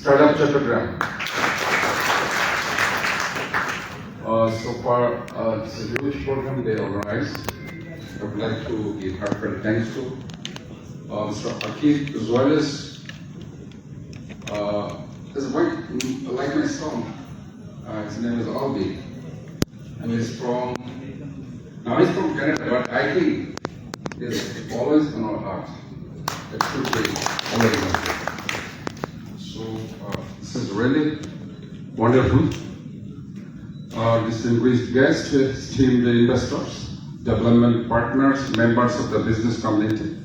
Startup Chattogram. Uh, so far, uh, it's a huge program they organized. I would like to give heartfelt thanks to uh, Mr. Akif as uh, white, mm, like my son. Uh, his name is Albi. And he's from, now he's from Canada, but I think he's always in our hearts. It should be uh, this is really wonderful. Our distinguished guests, esteemed investors, development partners, members of the business community,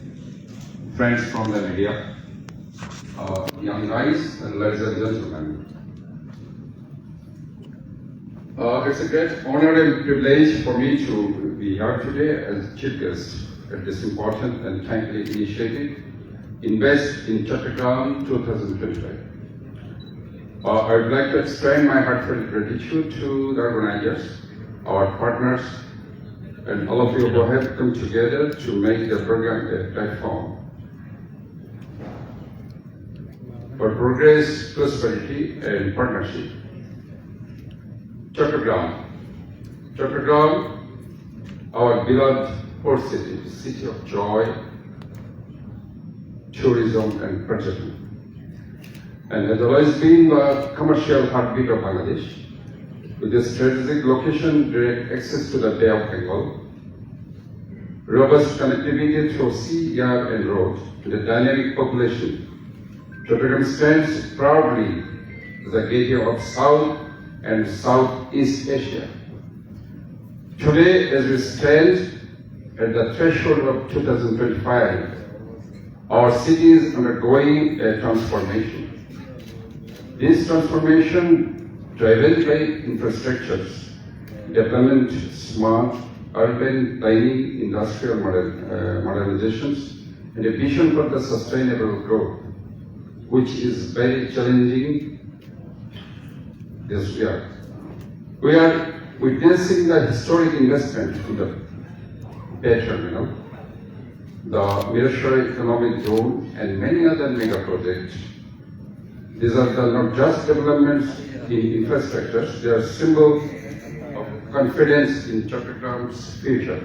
friends from the media, uh, young guys and ladies and gentlemen. Uh, it's a great honor and privilege for me to be here today as chief guest at this important and timely initiative, Invest in Chattogram 2025. Uh, I would like to extend my heartfelt gratitude to the organizers, our partners, and all of you who have come together to make the program a platform for progress, prosperity, and partnership. Chattogram. Chattogram, our beloved port city, city of joy, tourism, and Parjatan and has always been the commercial heartbeat of Bangladesh, with a strategic location, direct access to the Bay of Bengal, robust connectivity through sea, air, and road to the dynamic population. Chattogram stands proudly as a gateway of South and Southeast Asia. Today, as we stand at the threshold of 2025, our city is undergoing a transformation. This transformation, driven by infrastructures, development, smart, urban planning, industrial uh, modernizations, and a vision for the sustainable growth, which is very challenging this year. We are witnessing the historic investment in the Bay Terminal, the Mirashore Economic Zone, and many other mega projects these are the, not just developments in infrastructures, they are symbols of confidence in Chattogam's future.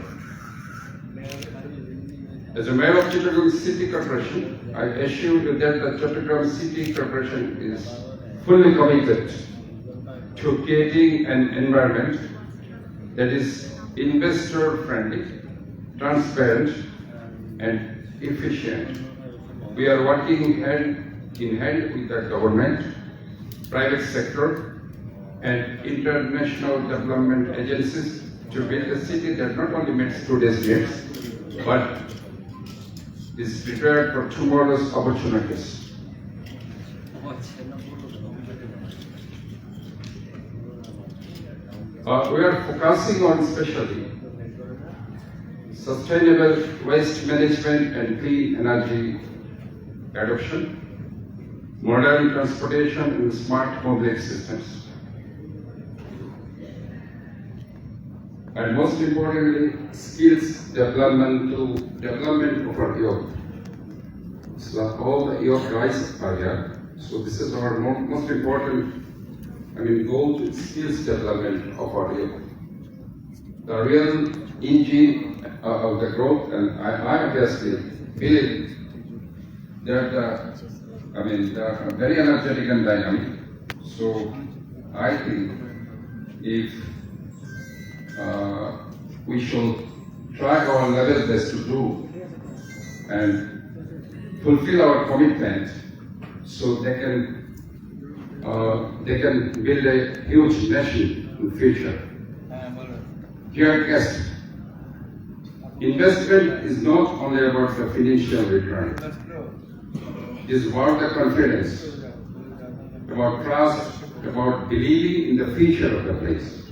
As a mayor of Chattogram City Corporation, I assure you that the Chattogram City Corporation is fully committed to creating an environment that is investor friendly, transparent, and efficient. We are working hand in hand with the government, private sector, and international development agencies to build a city that not only meets today's needs, but is prepared for tomorrow's opportunities. Uh, we are focusing on especially sustainable waste management and clean energy adoption, modern transportation and smart mobility systems. And most importantly, skills development to development of our youth. So all the youth guys are here. So this is our most important, I mean, goal to skills development of our youth. The real engine uh, of the growth, and I, I obviously believe that uh, I mean they are very energetic and dynamic. So I think if uh, we should try our level best to do and fulfill our commitment, so they can uh, they can build a huge nation in future. Dear guests, investment is not only about the financial return. Is about the confidence, about trust, about believing in the future of the place.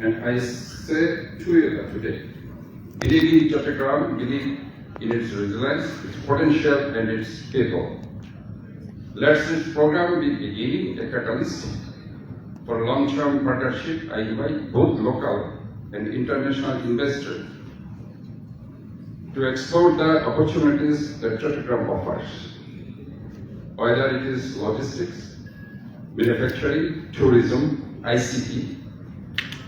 And I say to you today, believe in Chattogram, believe in its resilience, its potential, and its people. Let this program be beginning a catalyst for long-term partnership. I invite both local and international investors to explore the opportunities that Chattogram offers, whether it is logistics, manufacturing, tourism, ICT,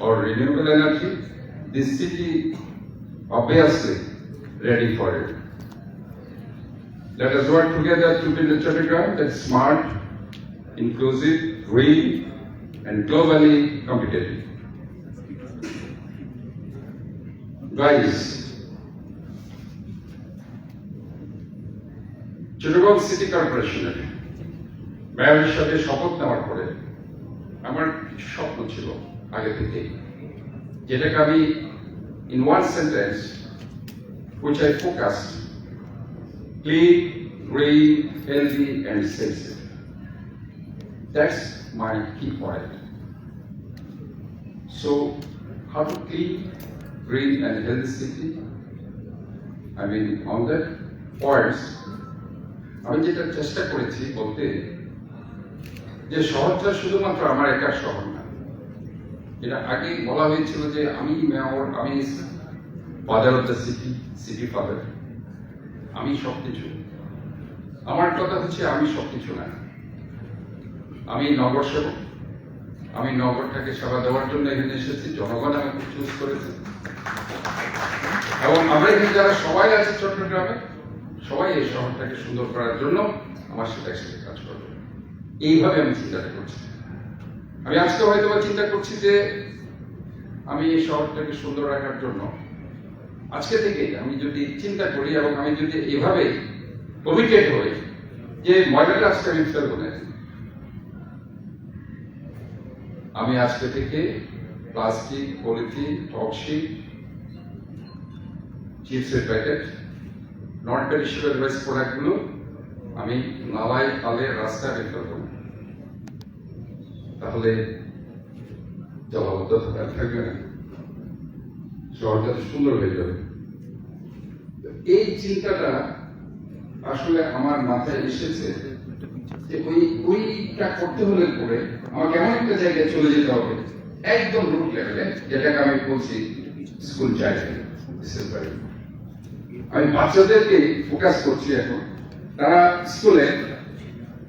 or renewable energy, this city obviously ready for it. Let us work together to build a Chattogram that's smart, inclusive, green, and globally competitive. Guys, Chittagong city কর্পোরেশনের মেয়রের সাথে শপথ নেওয়ার পরে আমার কিছু স্বপ্ন ছিল আগে থেকেই যেটাকে আমি in one sentence which I focused clean, green, healthy, and sensitive. That's my key point. So, how to clean, green, and healthy city? I mean, on that points, আমি যেটা চেষ্টা করেছি বলতে, যে শহরটা শুধুমাত্র আমার একার শহর না। এটা আগে বলা হয়েছিল যে আমি মেয়র আমি father of the city city father আমি সবকিছু। আমার কথা হচ্ছে আমি সবকিছু না। আমি নগর সেবক। আমি নগরটাকে সেবা দেওয়ার জন্য এখানে এসেছি। জনগণ আমাকে চুজ করেছে। এবং আমরা এখানে যারা সবাই আছে চট্টগ্রামে সবাই এই শহরটাকে সুন্দর করার জন্য আমার সাথে একসাথে কাজ করবে। এইভাবে আমি চিন্তাটা করছি। আমি আজকে হয়তো চিন্তা করছি যে আমি এই শহরটাকে সুন্দর রাখার জন্য আজকে থেকে আমি যদি চিন্তা করি এবং আমি যদি এভাবে কমিটেড হই যে ময়লাটা আজকে আমি ফেলব না আমি আজকে থেকে প্লাস্টিক পলিথিন টক্সিক চিপসের প্যাকেট নন পেরিশেবল ওয়েস্ট প্রোডাক্টগুলো আমি নালায় খালে রাস্তায় রেখে দেবো তাহলে জলাবদ্ধতা থাকবে না। শহরটা সুন্দর হয়ে যাবে। এই চিন্তাটা আসলে আমার মাথায় এসেছে যে ওই ওইটা করতে হলে পরে আমাকে এমন একটা জায়গায় চলে যেতে হবে, একদম রুট লেভেলে যেটাকে আমি বলছি স্কুল চাইল্ড আমি বাচ্চাদেরকে ফোকাস করছি এখন। তারা স্কুলে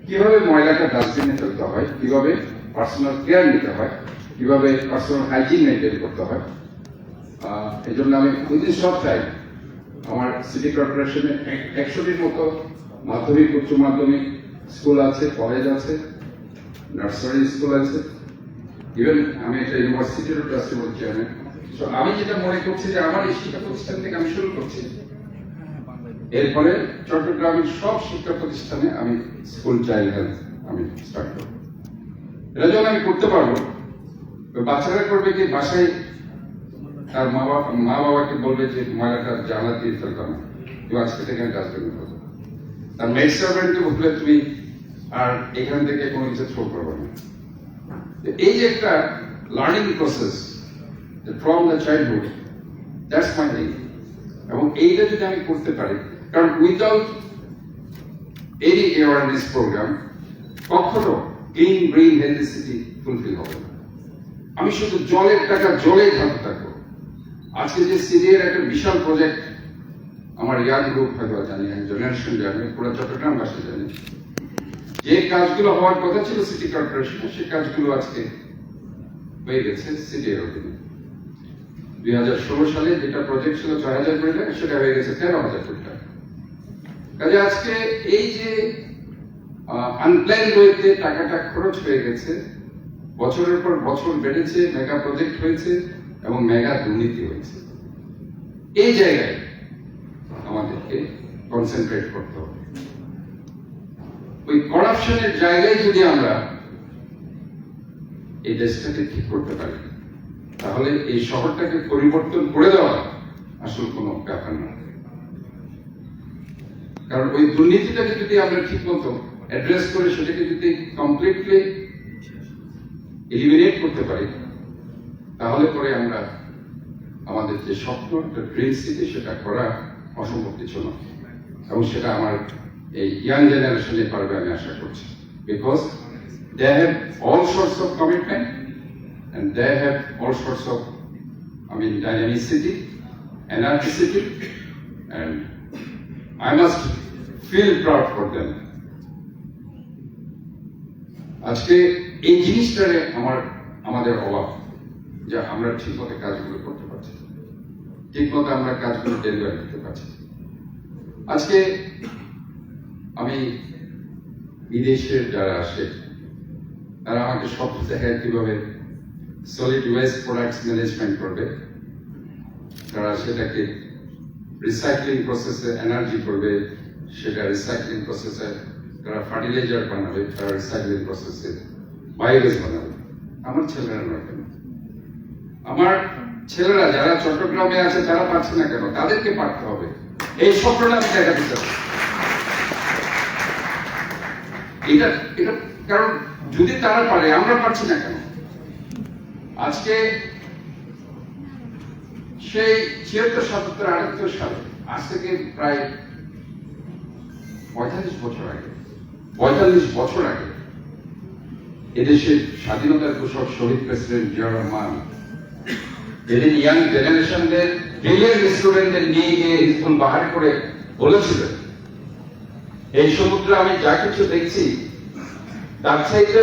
কীভাবে ময়লাটা ডাস্টবিনে ফেলতে হয়, কীভাবে পার্সোনাল কেয়ার নিতে হয়, কীভাবে পার্সোনাল হাইজিন মেনটেন করতে হয় এই জন্য আমি সব টাইম আমার সিটি কর্পোরেশনে একশোটির মতো মাধ্যমিক, উচ্চ মাধ্যমিক স্কুল আছে কলেজ আছে নার্সারি স্কুল আছে। ইভেন আমি একটা ইউনিভার্সিটিরও চেয়ারম্যান তো আমি যেটা মনে করছি যে, আমার এই শিক্ষা প্রতিষ্ঠান থেকে আমি শুরু করছি। এরপরে চট্টগ্রামের সব শিক্ষা প্রতিষ্ঠানে আমি স্কুল চাইল্ড হেলথ আমি স্টার্ট করব। এটা যখন আমি করতে পারব বাচ্চারা করবে কি, বাসায় তার মা বাবা, মা বাবাকে বলবে যে ময়লাটা জানা দিয়ে ফেলতাম না তুমি আজকে থেকে ডাস্টবিনে ফেলব তার মেড সার্ভেন্টকে বলবে, তুমি আর এখান থেকে কোনো কিছু থ্রো করবে না। এই যে একটা learning process from the childhood that's my এবং এইটা যদি আমি করতে পারি কারণ উইদাউট এনি অ্যাওয়ারনেস প্রোগ্রাম কখনো গ্রিন হেলদি ফুলফিল হবে না। আমি শুধু জলের টাকা জলে ঢালতে থাকব আজকে যে সিরিয়ার একটা বিশাল প্রজেক্ট আমার ইয়ার গ্রুপ হয়তো জানি জেনারেশন জানি পুরো চট্টগ্রামবাসী জানি। যে কাজগুলো হওয়ার কথা ছিল সিটি কর্পোরেশনে সেই কাজগুলো আজকে হয়ে গেছে সিটি অধীনে। দুই হাজার ষোলো সালে যেটা প্রজেক্ট ছিল ছয় হাজার কোটি টাকা, সেটা হয়ে গেছে তেরো হাজার কোটি টাকা। কাজে আজকে এই যে আনপ্ল্যান ওয়েতে টাকাটা খরচ হয়ে গেছে, বছরের পর বছর বেড়েছে মেগা প্রজেক্ট হয়েছে এবং মেগা দুর্নীতি হয়েছে। এই জায়গায় আমাদেরকে কনসেন্ট্রেট করতে হবে। ওই করাপশনের জায়গায় যদি আমরা এই দেশটাকে ঠিক করতে পারি, তাহলে এই শহরটাকে পরিবর্তন করে দেওয়া আসল কোনো ব্যাপার না কারণ ওই দুর্নীতিটাকে যদি আমরা ঠিক মতো অ্যাড্রেস করে সেটাকে যদি কমপ্লিটলি এলিমিনেট করতে পারি তাহলে পরে আমরা আমাদের যে স্বপ্ন একটা ড্রিম সিটি সেটা করা অসম্ভব কিছু না। এবং সেটা আমার এই ইয়াং জেনারেশনে পারবে আমি আশা করছি। Because they have all source of commitment and they have all sorts of, I mean, dynamicity, energicity, and I must for them. আজকে এই জিনিসটারে আমার, আমাদের অভাব যে আমরা ঠিক মতো কাজগুলো করতে পারছি। ঠিক মতো আমরা কাজগুলো ডেলিভার করতে পারছি। আজকে আমি বিদেশের যারা আসে, তারা আমাকে স্বপ্ন দেখায় কীভাবে সলিড ওয়েস্ট প্রোডাক্টস ম্যানেজমেন্ট করবে তারা সেটাকে রিসাইক্লিং প্রসেসে এনার্জি করবে সেটা রিসাইক্লিং প্রসেসে তারা ফার্টিলাইজার বানাবে, তারা রিসাইক্লিং প্রসেসে বায়োগ্যাস বানাবে। আমার ছেলেরা নয় কেন? আমার ছেলেরা যারা চট্টগ্রামে আছে, তারা পাচ্ছে না কেন? তাদেরকে পারতে হবে। এই স্বপ্নটা আমি দেখাতে চাই। এটা এটা কারণ যদি তারা পারে, আমরা পারছি না কেন? আজকে সেই ছিয়াত্তর, সাতাত্তর, আটাত্তর সালে, আজ থেকে প্রায় পঁয়তাল্লিশ বছর আগে, পঁয়তাল্লিশ বছর আগে এদেশের স্বাধীনতার ঘোষক শহীদ প্রেসিডেন্ট জিয়া রহমান যেদিন ইয়াং জেনারেশনদের ব্রিলিয়ান্ট স্টুডেন্টদের নিয়ে গিয়ে স্কুল বাহার করে বলেছিলেন, এই সমুদ্রে আমি যা কিছু দেখছি, তার চাইতে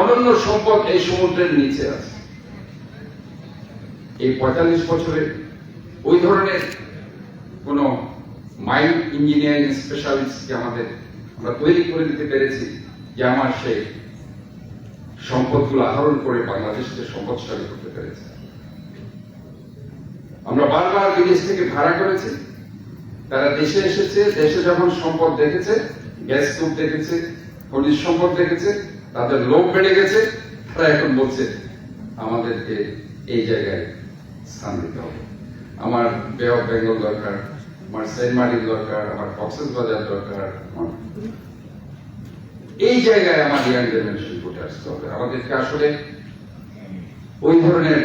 অনন্য সম্পদ এই সমুদ্রের নিচে আছে। এই পঁয়তাল্লিশ বছরে ওই ধরনের কোন মাইন্ড ইঞ্জিনিয়ারিং স্পেশালিস্টকে আমাদের আমরা তৈরি করে দিতে পেরেছি, যে আমার সেই সম্পদগুলো আহরণ করে বাংলাদেশকে সম্পদশালী করতে পেরেছে। আমরা বারবার বিদেশ থেকে ভাড়া করেছি। তারা দেশে এসেছে, দেশে যখন সম্পদ দেখেছে, গ্যাস কূপ দেখেছে, খনিজ সম্পদ দেখেছে, তাদের লোভ বেড়ে গেছে, তারা এখন বলছে, আমাদেরকে এই জায়গায় স্থান দিতে হবে। আমার বে বেঙ্গল দরকার আমার সেন্ট দরকার, আমার কক্সেস বাজার দরকার এই জায়গায় আমার ইয়াং জেনারেশন উঠে আসতে হবে। আমাদেরকে আসলে ওই ধরনের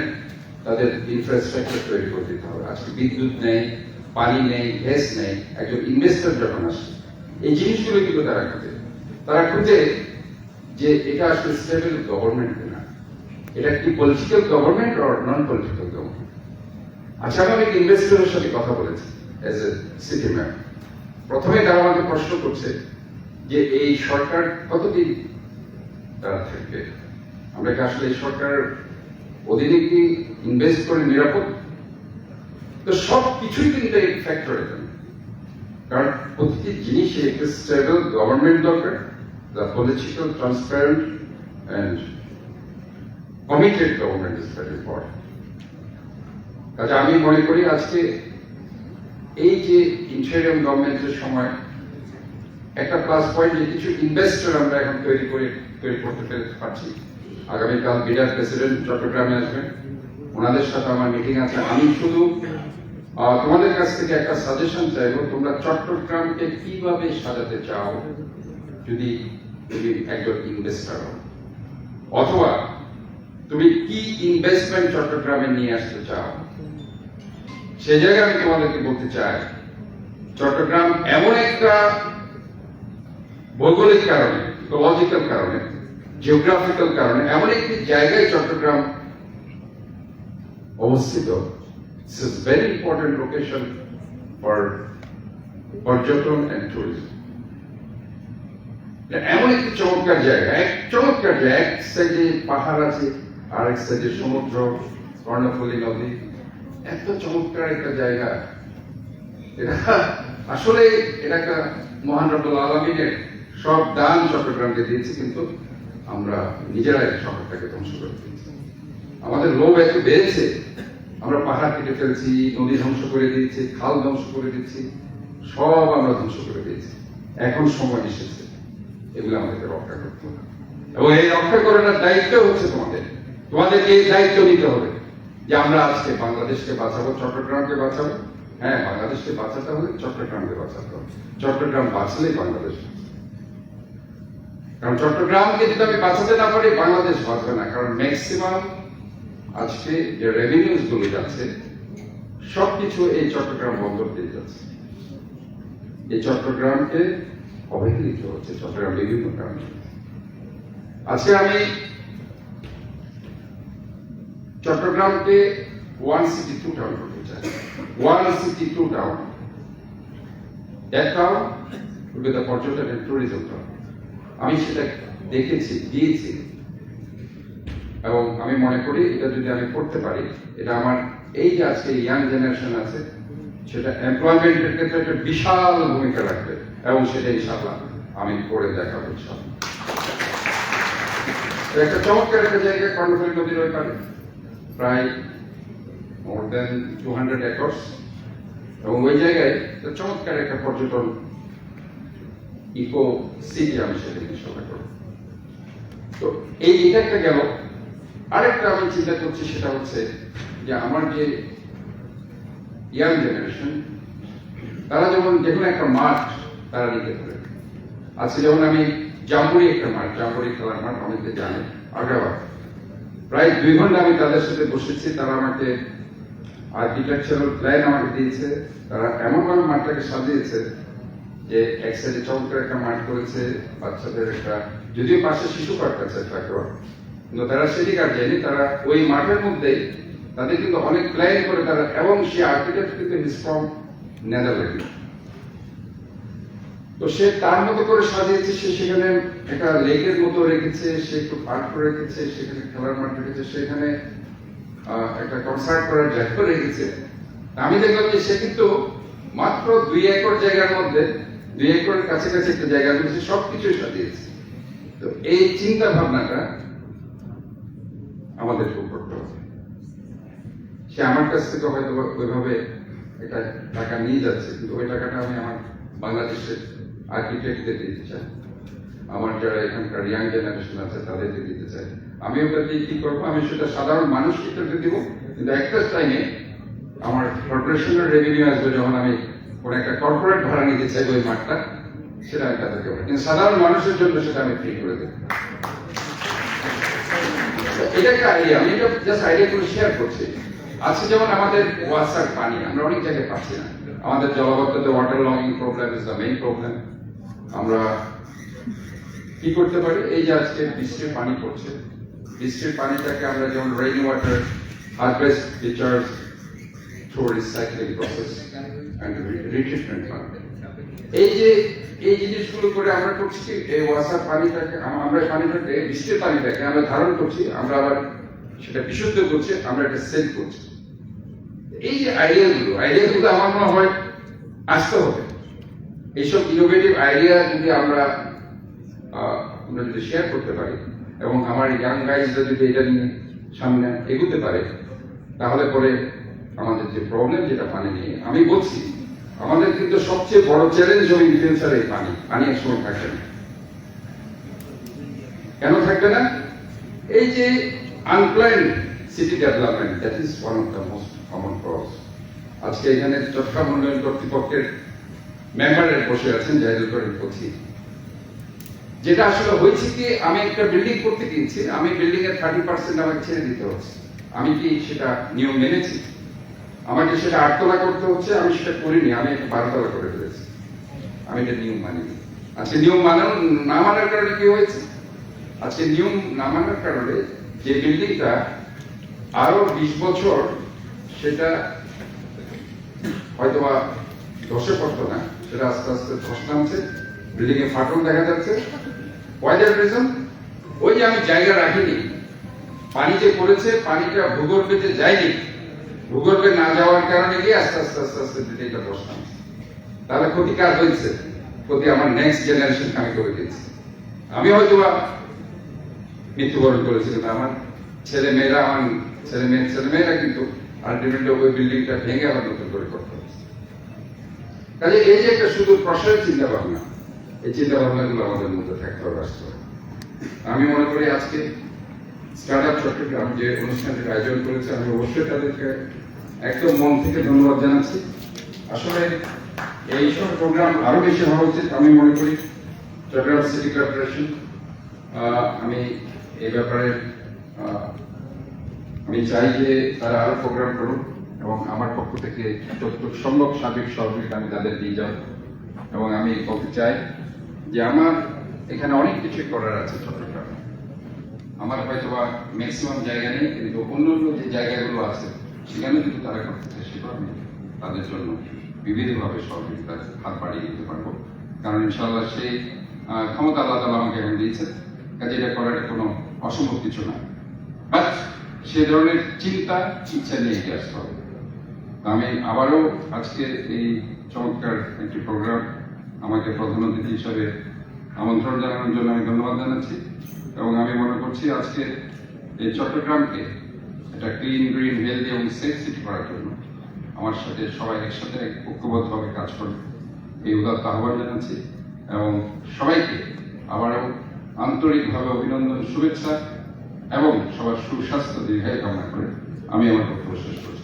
তাদের ইনফ্রাস্ট্রাকচার তৈরি করে দিতে হবে। আজকে বিদ্যুৎ নেই, পানি নেই গ্যাস নেই, একজন ইনভেস্টর যখন আসে, এই জিনিসগুলো কিন্তু তারা খুঁজে। তারা খুঁজে যে এটা আসলে স্টেবল গভর্নমেন্ট কিনা। এটা কি political government or non political government আচ্ছা আমি ইনভেস্টরের সাথে কথা বলেছি। এজ এ সিটি ম্যাপ প্রথমে তারা আমাকে প্রশ্ন করছে যে এই সরকার কতদিন তারা থাকবে? আমরা কি আসলে এই সরকার অধীনে কি ইনভেস্ট করে নিরাপদ? তো সব কিছুই কিন্তু এই ফ্যাক্টর কারণ প্রতিটি জিনিসে একটা স্টেবল গভর্নমেন্ট দরকার the political transparent and committed government is very important কাজে আমি মনে করি আজকে এই যে ইন্টারিয়াম গভর্নমেন্টের সময় একটা প্লাস পয়েন্ট যে কিছু ইনভেস্টর আমরা এখন তৈরি করে, তৈরি করতে পেরে পারছি। আগামীকাল বিরাট প্রেসিডেন্ট চট্টগ্রামে আসবেন। ওনাদের সাথে আমার মিটিং আছে। আমি শুধু তোমাদের কাছ থেকে একটা সাজেশন চাইব, তোমরা চট্টগ্রামকে কীভাবে সাজাতে চাও যদি তুমি একজন ইনভেস্টার হও? অথবা তুমি কি ইনভেস্টমেন্ট চট্টগ্রামে নিয়ে আসতে চাও? সে জায়গায় আমি তোমাদেরকে বলতে চাই? চট্টগ্রাম এমন একটা ভৌগোলিক কারণে ইকোলজিক্যাল কারণে জিওগ্রাফিক্যাল কারণে, এমন একটি জায়গায় চট্টগ্রাম অবস্থিত। It's is very important location for পর্যটন অ্যান্ড টুরিজম এমন একটি চমৎকার জায়গা, এক চমৎকার জায়গা, এক সাইডে পাহাড় আছে আর এক সাইডে সমুদ্র, কর্ণফুলী নদী এত চমৎকার একটা জায়গা। এটা আসলে এটা একটা মহান রব্বুল আলমিনের সব দান চট্টগ্রামকে দিয়েছি, কিন্তু আমরা নিজেরাই শহরটাকে ধ্বংস করে দিয়েছি। আমাদের লোভ এত বেড়েছে, আমরা পাহাড় কেটে ফেলছি, নদী ধ্বংস করে দিয়েছি, খাল ধ্বংস করে দিচ্ছি সব আমরা ধ্বংস করে দিয়েছি। এখন সময় এসেছে, এগুলো আমাদেরকে রক্ষা করতে হবে। এবং এই রক্ষা করার দায়িত্ব হচ্ছে তোমাদের। তোমাদেরকে এই দায়িত্ব নিতে হবে। যে আমরা আজকে বাংলাদেশকে বাঁচাবো, চট্টগ্রামকে বাঁচাবো? হ্যাঁ বাংলাদেশকে বাঁচাতে হবে চট্টগ্রামকে বাঁচাতে হবে। চট্টগ্রাম বাঁচলেই বাংলাদেশ কারণ চট্টগ্রামকে যদি আমি বাঁচাতে না পারি, বাংলাদেশ বাঁচবে না। কারণ ম্যাক্সিমাম আজকে যে রেভিনিউজগুলো যাচ্ছে, সবকিছু এই চট্টগ্রাম বন্দর দিয়ে যাচ্ছে। এই চট্টগ্রামকে অবহেলিত হচ্ছে, চট্টগ্রাম বিভিন্ন কারণে। আজকে আমি চট্টগ্রামকে ওয়ান সিটি টু টাউন করতে চাই one city two town town tourism town আমি সেটা দেখেছি, দিয়েছি। এবং আমি মনে করি এটা যদি আমি করতে পারি, এটা আমার এই যে আজকে ইয়াং জেনারেশন আছে, সেটা এমপ্লয়মেন্টের ক্ষেত্রে একটা বিশাল ভূমিকা রাখবে এবং সেটা ইনশাআল্লাহ আমি করে দেখাবো ইনশাআল্লাহ। তো একটা চমৎকার একটা জায়গা কর্ণফুলী নদীর ওই পারে প্রায় more than two hundred acres এবং ওই জায়গায় চমৎকার একটা পর্যটন ইকো সিটি আমি সেটা ইনশাল্লাহ করব তো এই এটা একটা গেল। আরেকটা আমি চিন্তা করছি সেটা হচ্ছে যে আমার যে ইয়াং জেনারেশন তারা যেমন যে কোনো একটা মাঠ তারা নিতে পারে। আজকে যেমন আমি জাম্বুরি একটা মাঠ, জাম্বুরি খেলার মাঠ অনেকে জানে, আগ্রাবাদ। প্রায় দুই ঘণ্টা আমি তাদের সাথে বসেছি, তারা আমাকে আর্কিটেকচারাল প্ল্যান আমাকে দিয়েছে, তারা এমনভাবে মাঠটাকে সাজিয়েছে যে এক সাইডে চমৎকার একটা মাঠ করেছে, বাচ্চাদের একটা, যদিও পাশে শিশু পার্ক আছে একটা। কিন্তু তারা সেদিকে আর যায়নি তারা ওই মাঠের মধ্যেই তাদের কিন্তু অনেক প্ল্যান করে তারা, এবং সে আর্কিটেক্ট কিন্তু হিস ফ্রম নেদারল্যান্ড তো সে তার মতো করে সাজিয়েছে, সে সেখানে একটা লেকের মতো রেখেছে, সে একটু পার্ক করে রেখেছে, সেখানে খেলার মাঠ রেখেছে, সেখানে একটা কনসার্ট করার জায়গা রেখেছে। আমি দেখলাম যে সে কিন্তু মাত্র দুই একর জায়গার মধ্যে, দুই একরের কাছাকাছি একটা জায়গা রয়েছে সবকিছু সাজিয়েছে। তো এই চিন্তা ভাবনাটা আমাদের করতে হবে। সে আমার কাছ থেকে হয়তো ওইভাবে একটা টাকা নিয়ে যাচ্ছে, কিন্তু ওই টাকাটা আমি আমার বাংলাদেশের আর্কিটেক্টদের দিতে চাই। আমার যারা এখানকার ইয়াং জেনারেশন আছে, তাদেরকে দিতে চাই। আমি ওটা দিয়ে কি করব? আমি সেটা সাধারণ মানুষ হিসেবে দিব, কিন্তু একটা টাইমে আমার কর্পোরেশনের রেভিনিউ আসবে যখন আমি কোন একটা কর্পোরেট ভাড়া নিতে চাইব ওই মাঠটা, সেটা আমি তাদেরকে কিন্তু সাধারণ মানুষের জন্য সেটা আমি ফ্রি করে দেবো। এটা একটা আইডিয়া আমি এটা জাস্ট শেয়ার করছি। আজকে যেমন আমাদের ওয়াসার পানি, আমরা অনেক জায়গায় পাচ্ছি না। আমাদের জলবদ্ধতে water longing problem is the main problem আমরা কি করতে পারি? এই যে আজকে বৃষ্টির পানি পড়ছে। বৃষ্টির পানিটাকে আমরা যেমন rain water harvest discharge through recycling process and retreatment এই যে, এই জিনিসগুলো করে আমরা করছি, এই ওয়াসার পানিটাকে আমরা পানিটাকে বৃষ্টির পানিটাকে আমরা ধারণ করছি, আমরা আবার সেটা বিশুদ্ধ করছি, আমরা এটা সেল করছি। এই যে আইডিয়াগুলো আইডিয়াগুলো আমার মনে হয় আসতে হবে। এইসব ইনোভেটিভ আইডিয়া যদি আমরা যদি শেয়ার করতে পারি, এবং আমার ইয়াং গাইজরা যদি এটা নিয়ে সামনে এগুতে পারে, তাহলে পরে আমাদের যে প্রবলেম যেটা পানি নিয়ে, আমি বলছি, আমাদের কিন্তু সবচেয়ে বড় চ্যালেঞ্জ হবে ইনফ্লুয়েন্সার এই পানি পানি এক সময় থাকবে না। কেন থাকবে না? এই যে unplanned city development that is one of the most common cause আজকে এখানে চট্টগ্রাম উন্নয়ন কর্তৃপক্ষের মেম্বারের বসে আছেন জাহিদুল করিম পথি যেটা আসলে হয়েছে কি, আমি একটা বিল্ডিং করতে গিয়েছি, আমি বিল্ডিং এর থার্টি পার্সেন্ট আমাকে ছেড়ে দিতে হচ্ছে। আমি কি সেটা নিয়ম মেনেছি? আমাকে সেটা আটতলা করতে হচ্ছে, আমি সেটা করিনি, আমি একটা বারোতলা করে ফেলেছি। আমি এটা নিয়ম মানিনি। আজকে নিয়ম মানানো, না মানার কারণে কি হয়েছে? আজকে নিয়ম না মানার কারণে যে বিল্ডিংটা আরও বিশ বছর সেটা হয়তোবা ধসে পড়তো না সেটা আস্তে আস্তে ধস নামছে বিল্ডিং এ দেখা যাচ্ছে। রিজন ওই যে আমি জায়গা রাখিনি। পানি যে পড়েছে, পানিটা ভূগর্ভে যে যায়নি। ভূগর্ভে না যাওয়ার কারণে গিয়ে আস্তে আস্তে আস্তে আস্তে বিল্ডিংটা ধস নামছে। তাহলে ক্ষতি কার হয়েছে? ক্ষতি আমার নেক্সট জেনারেশন আমি করে দিয়েছি। আমি হয়তো মৃত্যুবরণ করেছি, কিন্তু আমার ছেলে মেয়েরা আমার ছেলে মেয়ে ছেলে মেয়েরা কিন্তু আলটিমেটলি ওই বিল্ডিংটা ভেঙে আবার নতুন করে করতে কাজে এই যে একটা শুধু প্রসারের চিন্তা ভাবনা এই চিন্তা ভাবনাগুলো আমাদের মধ্যে থাকতে হবে আসতে। আমি মনে করি আজকে স্টার্ট আপ চট্টগ্রাম যে অনুষ্ঠানটির আয়োজন করেছে, আমি অবশ্যই তাদেরকে একদম মন থেকে ধন্যবাদ জানাচ্ছি আসলে এইসব প্রোগ্রাম আরও বেশি হওয়া উচিত, আমি মনে করি চট্টগ্রাম সিটি কর্পোরেশন আমি এই ব্যাপারে আমি চাই যে তারা আরও প্রোগ্রাম করুন এবং আমার পক্ষ থেকে যতটুকু সম্ভব সার্বিক সহযোগিতা আমি তাদের দিয়ে যাব। এবং আমি বলতে চাই যে আমার এখানে অনেক কিছু করার আছে চট্টগ্রামে। আমার হয়তো বা ম্যাক্সিমাম জায়গা নেই, কিন্তু অন্য অন্য যে জায়গাগুলো আছে, সেখানে কিন্তু তারা করতে চেষ্টা করবে তাদের জন্য বিবিধভাবে সহযোগিতার হাত বাড়িয়ে দিতে পারব। কারণ ইনশাআল্লাহ সেই ক্ষমতা আল্লাহ তালা আমাকে এখন দিয়েছে কাজে এটা করার কোনো অসম্ভব কিছু না। বাট সে ধরনের চিন্তা, ইচ্ছা নিয়ে এগিয়ে আসতে হবে। আমি আবারও আজকে এই চমৎকার একটি প্রোগ্রাম আমাকে প্রধান অতিথি হিসাবে আমন্ত্রণ জানানোর জন্য আমি ধন্যবাদ জানাচ্ছি এবং আমি মনে করছি আজকে এই চট্টগ্রামকে একটা ক্লিন গ্রিন হেলদি এবং সেফ সিটি করার জন্য আমার সাথে সবাই একসাথে ঐক্যবদ্ধভাবে কাজ করবে। এই উদাত্ত আহ্বান জানাচ্ছি এবং সবাইকে আবারও আন্তরিকভাবে অভিনন্দন, শুভেচ্ছা এবং সবার সুস্বাস্থ্য, দীর্ঘায়ু কামনা করে আমি আমার বক্তব্য শেষ করছি।